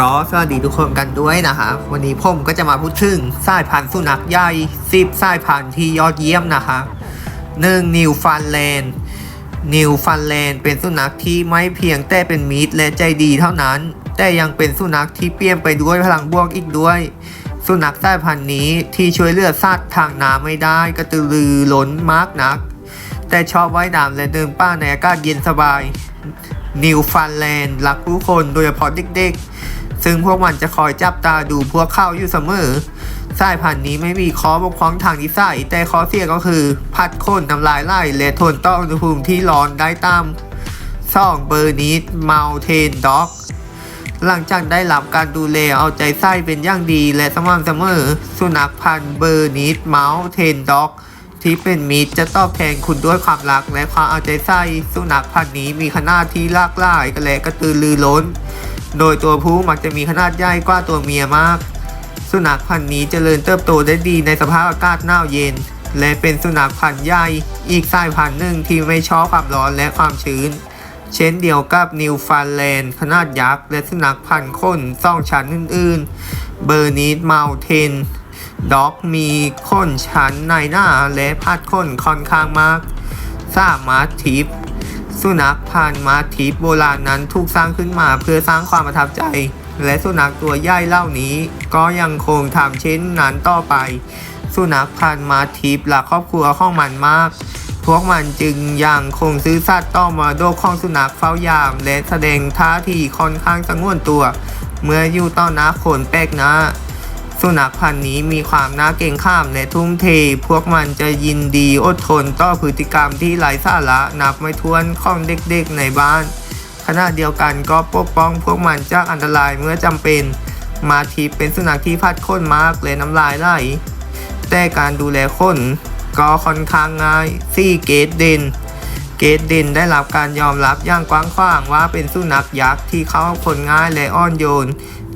ก็สวัสดีทุกคนกันด้วยนะคะวันนี้ผมก็จะมาพูดถึงสายพันธุ์สุนัขใหญ่สิบสายพันธุ์ที่ยอดเยี่ยมนะคะหนึ่งนิวฟันแลนด์นิวฟันแลนด์เป็นสุนัขที่ไม่เพียงแต่เป็นมิตรและใจดีเท่านั้น แต่ยังเป็นสุนัขที่เปี่ยมไปด้วยพลังบวกอีกด้วย สุนัขสายพันธุ์นี้ที่ช่วยเลือดสัตว์ทางน้ำไม่ได้กระตือรือร้นมากนัก แต่ชอบว่ายน้ำและเดินป่าในอากาศเย็นสบายนิวฟันแลนด์รักผู้คนโดยเฉพาะเด็กๆ ซึ่งพวกมันจะคอยจับตาดูพวกเข้าอยู่เสมอ สายพันธุ์นี้ไม่มีข้อบกพร่องทางนิสัยแต่ข้อเสียก็คือ พัดข้นน้ำลายไหลและทนต่ออุณหภูมิที่ร้อนได้ตามซ่องเบอร์นิสเมาเทนด็อกหลังจากได้รับการดูแลเอาใจใส่เป็นอย่างดีและสม่ำเสมอ สุนัขพันธุ์เบอร์นิสเมาเทนด็อกที่เป็นมิตรจะตอบแทนคุณด้วยความรักและความเอาใจใส่ สุนัขพันธุ์นี้มีขนาดที่หลากหลายและกระตือรือร้น โดยตัวผู้มักจะมีขนาดใหญ่กว่าตัวเมียมาก สุนัขพันธุ์นี้เจริญเติบโตได้ดีในสภาพอากาศหนาวเย็น และเป็นสุนัขพันธุ์ใหญ่อีกสายพันธุ์หนึ่งที่ไม่ชอบความร้อนและความชื้น เช่นเดียวกับนิวฟันแลนด์ขนาดยักษ์และสุนัขพันธุ์ข้นสองชั้นอื่นๆ เบอร์นีดเมาเทนด็อกมีข้นชั้นในหน้าและพัดข้นค่อนข้างมาก สามมาทิป สุนัขพันธุ์มาทิปโบราณนั้นถูกสร้างขึ้นมาเพื่อสร้างความประทับใจ และสุนัขตัวใหญ่เหล่านี้ ก็ยังคงทำเช่นนั้นต่อไป สุนัขพันธุ์มาทิปรักครอบครัวของมันมาก พวกมันจึงยังคงซื้อสัตว์ต่อมรดกของสุนัขเฝ้ายาม และแสดงท่าทีค่อนข้างสงวนตัว เมื่ออยู่ต่อหน้าคนแปลกหน้า สุนัขพันธุ์นี้มีความน่าเกรงข้ามและทุ่มเท พวกมันจะยินดีอดทนต่อพฤติกรรมที่ไร้สาระนับไม่ถ้วนของเด็กๆในบ้าน ขณะเดียวกันก็ปกป้องพวกมันจากอันตรายเมื่อจำเป็น มาทีเป็นสุนัขที่พัดข้นมากและน้ำลายไหลแต่การดูแลคนก็ค่อนข้างง่ายซี่เกตเดน เกตเดนได้รับการยอมรับอย่างกว้างขวางว่าเป็นสุนัขยักษ์ที่เข้าคนง่ายและอ่อนโยน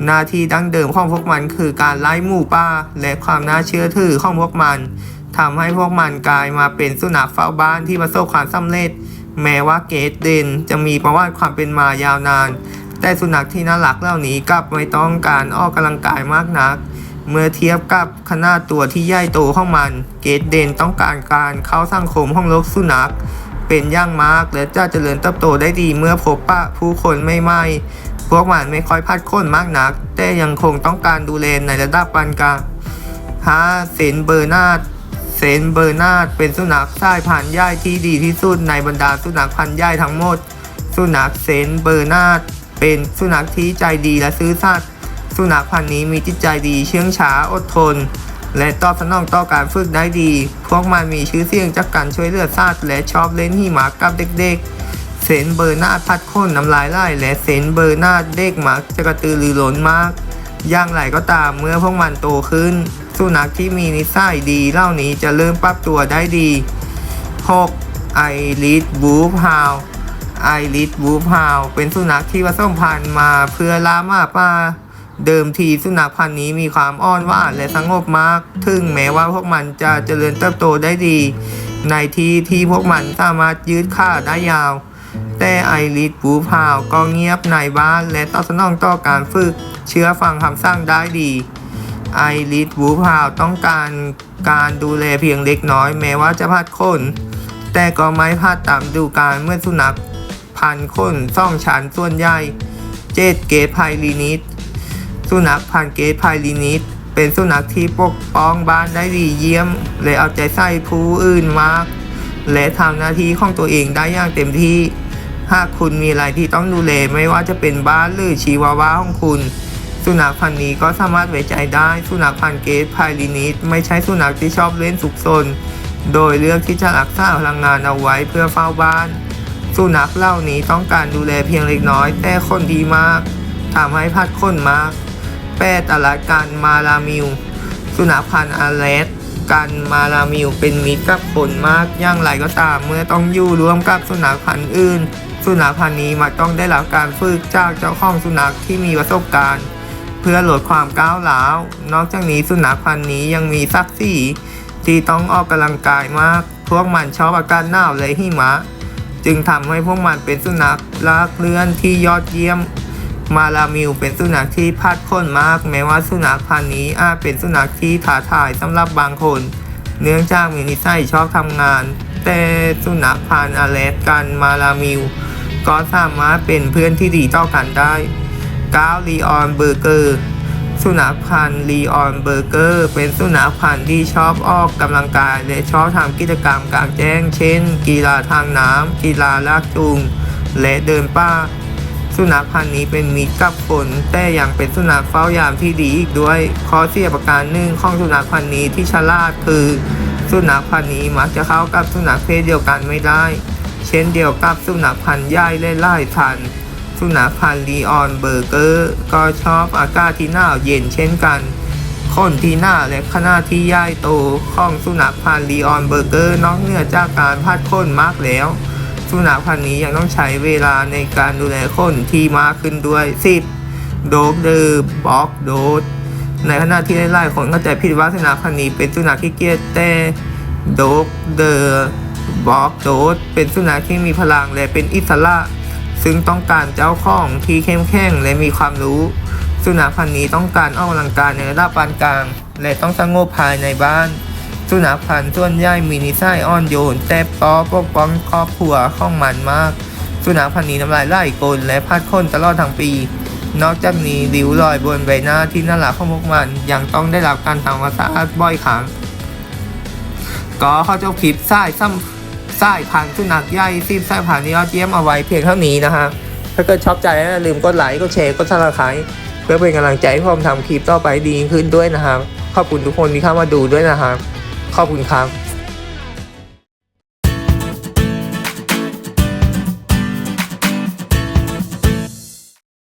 หน้าที่ดั้งเดิมของพวกมันคือการไล่หมู่ป่าและความน่าเชื่อถือของพวกมันทำให้พวกมันกลายมาเป็นสุนัขเฝ้าบ้านที่ประสบความสำเร็จ แม้ว่าเกตเดนจะมีประวัติความเป็นมายาวนาน แต่สุนัขที่น่ารักเหล่านี้กลับไม่ต้องการออกกำลังกายมากนัก เมื่อเทียบกับขนาดตัวที่ใหญ่โตของมัน เกตเดนต้องการการเข้าสังคมของโลกสุนัข เป็นอย่างมาก และจะเจริญเติบโตได้ดีเมื่อพบปะผู้คนไม่ไม่พวกมันไม่ค่อยพัดค้นมากนัก แต่ยังคงต้องการดูแลในระดับปานกลางฮาเซนเบอร์นาดเซนเบอร์นาดเป็นสุนัขสายพันธุ์ใหญ่ที่ดีที่สุดในบรรดาสุนัขพันธุ์ใหญ่ทั้งหมด สุนัขเซนเบอร์นาดเป็นสุนัขที่ใจดีและซื่อสัตย์สุนัขพันธุ์นี้มีจิตใจดีเชื่องช้าอดทน และตอบสนองต่อการฝึกได้ดี พวกมันมีชื่อเสียงจากการช่วยเหลือสัตว์และชอบเล่นหิมะกับเด็กๆ เซนเบอร์นาดพัดข้นน้ำลายไหลและเซนเบอร์นาดเด็กมักจะกระตือรือร้นมาก อย่างไรก็ตามเมื่อพวกมันโตขึ้น สุนัขที่มีนิสัยดีเหล่านี้จะเริ่มปรับตัวได้ดี 6. ไอริสบูฟฮาวไอริสบูฟฮาวเป็นสุนัขที่ผสมพันธุ์มาเพื่อล่าหมาป่า เดิมทีสุนัขพันธุ์นี้มีความอ่อนหวานและสงบมาก ถึงแม้ว่าพวกมันจะเจริญเติบโตได้ดี ในที่ที่พวกมันสามารถยืดขาได้ยาว แต่ไอริสบูพาวก็เงียบในบ้านและตอบสนองต่อการฝึกเชื่อฟังคำสั่งได้ดี ไอริสบูพาวต้องการการดูแลเพียงเล็กน้อยแม้ว่าจะพัดขนแต่ก็ไม่พลาดตามดูการเมื่อสุนัขพันขนซ่องชันส่วนใหญ่ เจดเกตไพลินิส สุนัขพันธุ์เกตไพลินิสเป็นสุนัขที่ปกป้องบ้านได้ดีเยี่ยม และเอาใจใส่ผู้อื่นมาก และทำหน้าที่ของตัวเองได้อย่างเต็มที่ หากคุณมีอะไรที่ต้องดูแลไม่ว่าจะเป็นบ้านหรือชีวาวาของคุณ สุนัขพันธุ์นี้ก็สามารถไว้ใจได้ สุนัขพันธุ์เกตไพลินิสไม่ใช่สุนัขที่ชอบเล่นสุกซน โดยเลือกที่จะรักษาพลังงานเอาไว้เพื่อเฝ้าบ้าน สุนัขเหล่านี้ต้องการดูแลเพียงเล็กน้อย แต่คนดีมากทำให้พัดคนมาก แปดตลาดการมาลามิว สุนัขพันธ์อาเลสกันมาลามิวเป็นมิตรกับคนมากอย่างไรก็ตามเมื่อต้องอยู่ร่วมกับสุนัขพันธ์อื่น สุนัขพันธ์นี้มักต้องได้รับการฝึกจากเจ้าของสุนัขที่มีประสบการณ์ เพื่อลดความก้าวร้าว นอกจากนี้สุนัขพันธ์นี้ยังมีศักดิ์ศรีที่ต้องออกกำลังกายมาก พวกมันชอบอากาศหนาวและหิมะ จึงทำให้พวกมันเป็นสุนัขลากเลื่อนที่ยอดเยี่ยม มาลามิวเป็นสุนัขที่พัดคนมาก แม้ว่าสุนัขพันธุ์นี้อาจเป็นสุนัขที่ท้าทายสำหรับบางคน เนื่องจากมีนิสัยชอบทำงาน แต่สุนัขพันธุ์อเลสกันมาลามิวก็สามารถเป็นเพื่อนที่ดีต่อกันได้ก้าวลีออนเบอร์เกอร์สุนัขพันธุ์ลีออนเบอร์เกอร์ เป็นสุนัขพันธุ์ที่ชอบออกกำลังกาย และชอบทำกิจกรรมกลางแจ้ง เช่น กีฬาทางน้ำกีฬาลากจูง และเดินป่า สุนัขพันธุ์นี้เป็นมิตรกับคนแต่ยังเป็นสุนัขเฝ้ายามที่ดีอีกด้วยข้อเสียประการหนึ่งของสุนัขพันธุ์นี้ที่ฉลาดคือ สุนัขพันธุ์นี้มักจะเข้ากับสุนัขเพศเดียวกันไม่ได้ เช่นเดียวกับสุนัขพันธุ์ใหญ่และไล่พันธุ์สุนัขพันธุ์ลีออนเบอร์เกอร์ก็ชอบอากาศที่หนาวเย็นเช่นกันขนที่หน้าและขนาดที่ใหญ่โตของสุนัขพันธุ์ลีออนเบอร์เกอร์นอกเหนือจากการพัดขนมากแล้ว สุนัขพันธุ์นี้ยังต้องใช้เวลาในการดูแลขนที่มากขึ้นด้วย 10. โดบเดอร์บ็อกโดดในขณะที่หลายๆคนเข้าใจผิดว่าสุนัขพันธุ์นี้เป็นสุนัขขี้เกียจแต่โดบเดอร์บ็อกโดดเป็นสุนัขที่มีพลังและเป็นอิสระ ซึ่งต้องการเจ้าของที่เข้มแข็งและมีความรู้ สุนัขพันธุ์นี้ต้องการออกกำลังกายในระดับปานกลาง และต้องสงบภายในบ้าน สุนัขพันธุ์ส่วนใหญ่มีนิสัยอ่อนโยน แต่ก็ปกป้องครอบครัวของมันมาก สุนัขพันธุ์นี้น้ำลายไหลกลนและพัดค้นตลอดทั้งปี นอกจากนี้ริ้วรอยบนใบหน้าที่น่ารักของพวกมันยังต้องได้รับการทำความสะอาดบ่อยครั้งก็เขาจะคลิปสายซ้ำสายพันธุ์สุนัขใหญ่ซีบสายพันธุ์นี้ยอดเยี่ยมเอาไว้เพียงเท่านี้นะฮะถ้าเกิดชอบใจอย่าลืมกดไลค์กดแชร์กดซับสไครต์เพื่อเป็นกำลังใจให้ผมทำคลิปต่อไปดีขึ้นด้วยนะครับขอบคุณทุกคนที่เข้ามาดูด้วยนะครับ ขอบคุณครับ